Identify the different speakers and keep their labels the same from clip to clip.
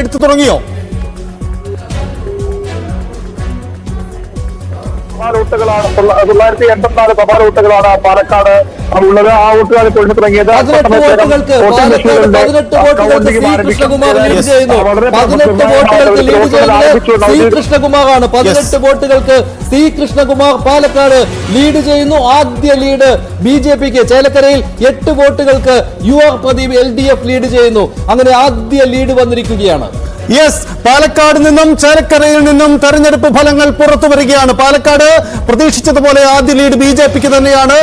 Speaker 1: എടുത്തു തുടങ്ങിയോ?
Speaker 2: തപാൽ വോട്ടുകളാണ് തൊള്ളായിരത്തി എൺപത്തിനാല് തപാൽ വോട്ടുകളാണ് പാലക്കാട് ഉള്ളത് ആ തുടങ്ങിയത്
Speaker 3: കൃഷ്ണകുമാറാണ് പതിനെട്ട് വോട്ടുകൾക്ക് സി കൃഷ്ണകുമാർ പാലക്കാട് ലീഡ് ചെയ്യുന്നു. ആദ്യ ലീഡ് ബി ജെ പിക്ക്. ചേലക്കരയിൽ എട്ട് വോട്ടുകൾക്ക് U R Pradeep L D F lead ചെയ്യുന്നു. അങ്ങനെ ആദ്യ ലീഡ് വന്നിരിക്കുകയാണ്.
Speaker 1: യെസ് പാലക്കാട് നിന്നും ചേലക്കരയിൽ നിന്നും തെരഞ്ഞെടുപ്പ് ഫലങ്ങൾ പുറത്തു വരികയാണ്. പാലക്കാട് പ്രതീക്ഷിച്ചതുപോലെ ആദ്യ ലീഡ് ബി ജെ പിക്ക് തന്നെയാണ്.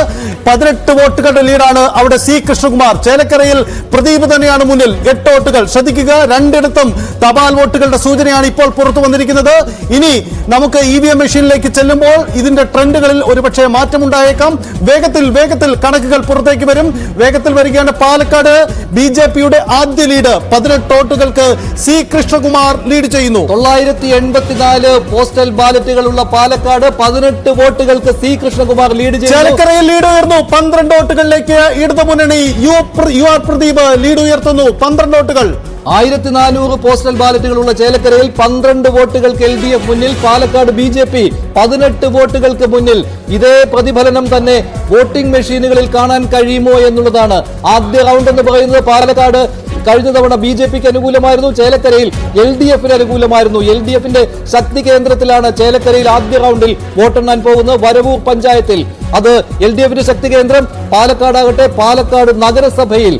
Speaker 1: പതിനെട്ട് വോട്ടുകളുടെ ലീഡാണ് അവിടെ സി കൃഷ്ണകുമാർ. ചേലക്കരയിൽ പ്രദീപ് തന്നെയാണ് മുന്നിൽ. എട്ട് വോട്ടുകൾ. ശ്രദ്ധിക്കുക രണ്ടിടത്തും തപാൽ വോട്ടുകളുടെ സൂചനയാണ് ഇപ്പോൾ പുറത്തു വന്നിരിക്കുന്നത്. ഇനി നമുക്ക് ഇ വി എം മെഷീനിലേക്ക് ചെല്ലുമ്പോൾ ഇതിന്റെ ട്രെൻഡുകളിൽ ഒരുപക്ഷെ മാറ്റമുണ്ടായേക്കാം. വേഗത്തിൽ വേഗത്തിൽ കണക്കുകൾ പുറത്തേക്ക് വരും. വേഗത്തിൽ വരികയാണ് പാലക്കാട്. ബി ജെ പിയുടെ ആദ്യ ലീഡ് പതിനെട്ട് വോട്ടുകൾക്ക് സി കൃഷ്ണകുമാർ ലീഡ് ചെയ്യുന്നു.
Speaker 3: തൊള്ളായിരത്തി എൺപത്തിനാല് പോസ്റ്റൽ ബാലറ്റുകളുള്ള പാലക്കാട് പതിനെട്ട് വോട്ടുകൾക്ക് സി കൃഷ്ണകുമാർ ലീഡ് ചെയ്യുന്നു.
Speaker 1: ചേലക്കരയിൽ ലീഡ് ഉയർന്നു. പന്ത്രണ്ട് വോട്ടുകളിലേക്ക് ഇടതു മുന്നണി U U R Pradeep lead ഉയർത്തുന്നു. പന്ത്രണ്ട് വോട്ടുകൾ.
Speaker 3: ആയിരത്തി നാനൂറ് പോസ്റ്റൽ ബാലറ്റുകളുള്ള ചേലക്കരയിൽ പന്ത്രണ്ട് വോട്ടുകൾക്ക് എൽ ഡി എഫ് മുന്നിൽ പാലക്കാട് ബി ജെ പി പതിനെട്ട് വോട്ടുകൾക്ക് മുന്നിൽ. ഇതേ പ്രതിഫലനം തന്നെ വോട്ടിംഗ് മെഷീനുകളിൽ കാണാൻ കഴിയുമോ എന്നുള്ളതാണ് ആദ്യ റൗണ്ട് എന്ന് പറയുന്നത് പാലക്കാട് കഴിഞ്ഞ തവണ ബി ജെ പിക്ക് അനുകൂലമായിരുന്നു ചേലക്കരയിൽ എൽ ഡി എഫിന് അനുകൂലമായിരുന്നു. എൽ ഡി എഫിന്റെ ശക്തി കേന്ദ്രത്തിലാണ് ചേലക്കരയിൽ ആദ്യ റൗണ്ടിൽ വോട്ടെണ്ണാൻ പോകുന്നത് വരവൂർ പഞ്ചായത്തിൽ. അത് എൽ ഡി എഫിന്റെ ശക്തി കേന്ദ്രം പാലക്കാടാകട്ടെ പാലക്കാട് നഗരസഭയിൽ.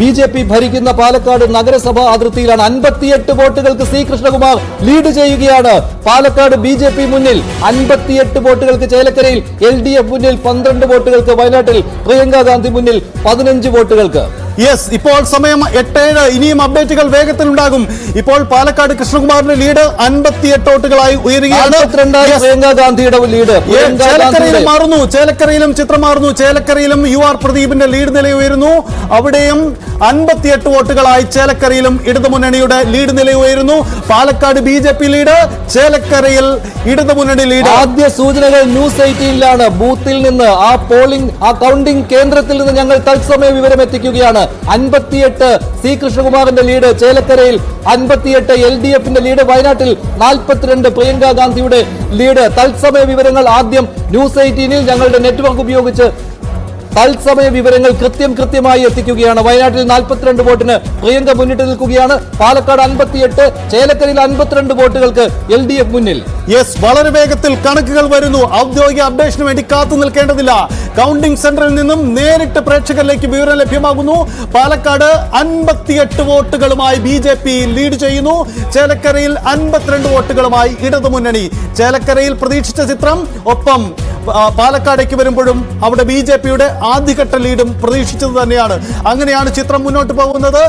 Speaker 3: ബി ജെ പി ഭരിക്കുന്ന പാലക്കാട് നഗരസഭാ അതിർത്തിയിലാണ് അൻപത്തിയെട്ട് വോട്ടുകൾക്ക് സി കൃഷ്ണകുമാർ ലീഡ് ചെയ്യുകയാണ്. പാലക്കാട് ബി ജെ പി മുന്നിൽ അൻപത്തിയെട്ട് വോട്ടുകൾക്ക് ചേലക്കരയിൽ എൽ ഡി എഫ് മുന്നിൽ പന്ത്രണ്ട് വോട്ടുകൾക്ക് വയനാട്ടിൽ പ്രിയങ്ക ഗാന്ധി മുന്നിൽ പതിനഞ്ച് വോട്ടുകൾക്ക്.
Speaker 1: യെസ് ഇപ്പോൾ സമയം എട്ടേഴ്. ഇനിയും അപ്ഡേറ്റുകൾ വേഗത്തിൽ ഉണ്ടാകും ഇപ്പോൾ പാലക്കാട് കൃഷ്ണകുമാറിന്റെ ലീഡ് അൻപത്തിയെട്ട് വോട്ടുകളായി ഉയരുകയാണ്.
Speaker 3: പ്രിയങ്ക ഗാന്ധിയുടെ ലീഡ്
Speaker 1: ചേലക്കരയിലും മാറുന്നു. ചേലക്കരയിലും ചിത്രം മാറുന്നു. ചേലക്കരയിലും യു ആർ പ്രദീപിന്റെ ലീഡ് നില ഉയരുന്നു. അവിടെയും അൻപത്തിയെട്ട് വോട്ടുകളായി ചേലക്കരയിലും ഇടതുമുന്നണിയുടെ ലീഡ് നില ഉയരുന്നു. Palakkad B J P lead ചേലക്കരയിൽ ഇടതുമുന്നണി ലീഡ്
Speaker 3: ആദ്യ സൂചനകൾ ന്യൂസ് എയ്റ്റീനിലാണ്. ബൂത്തിൽ നിന്ന് ആ പോളിംഗ് ആ കൗണ്ടിംഗ് കേന്ദ്രത്തിൽ നിന്ന് ഞങ്ങൾ തത്സമയ വിവരം എത്തിക്കുകയാണ് അൻപത്തിയെട്ട് സി കൃഷ്ണകുമാറിന്റെ ലീഡ് ചേലക്കരയിൽ അൻപത്തിയെട്ട് എൽ ഡി എഫിന്റെ ലീഡ് വയനാട്ടിൽ നാൽപ്പത്തിരണ്ട് പ്രിയങ്ക ഗാന്ധിയുടെ ലീഡ്. തത്സമയ വിവരങ്ങൾ ആദ്യം ന്യൂസ് എയ്റ്റീനിൽ ഞങ്ങളുടെ നെറ്റ്വർക്ക് ഉപയോഗിച്ച് തത്സമയ വിവരങ്ങൾ കൃത്യം കൃത്യമായി എത്തിക്കുകയാണ്. വയനാട്ടിൽ നാൽപ്പത്തിരണ്ട് വോട്ടിന് പ്രിയങ്ക മുന്നിട്ട് നിൽക്കുകയാണ്. പാലക്കാട് അൻപത്തിയെട്ട് ചേലക്കരയിൽ അൻപത്തിരണ്ട് വോട്ടുകൾക്ക് എൽ ഡി എഫ് മുന്നിൽ.
Speaker 1: യെസ് വളരെ വേഗത്തിൽ കണക്കുകൾ വരുന്നു. ഔദ്യോഗിക അപ്ഡേഷന് വേണ്ടി കാത്തു നിൽക്കേണ്ടതില്ല. കൗണ്ടിംഗ് സെന്ററിൽ നിന്നും നേരിട്ട് പ്രേക്ഷകരിലേക്ക് വിവരം ലഭ്യമാകുന്നു. പാലക്കാട് അൻപത്തിയെട്ട് വോട്ടുകളുമായി ബി ജെ പി ലീഡ് ചെയ്യുന്നു. ചേലക്കരയിൽ അൻപത്തിരണ്ട് വോട്ടുകളുമായി ഇടതുമുന്നണി. ചേലക്കരയിൽ പ്രതീക്ഷിച്ച ചിത്രം ഒപ്പം പാലക്കാടേക്ക് വരുമ്പോഴും അവിടെ ബി ജെ പിയുടെ ആദ്യഘട്ട ലീഡും പ്രതീക്ഷിച്ചത് തന്നെയാണ്. അങ്ങനെയാണ് ചിത്രം മുന്നോട്ട് പോകുന്നത്.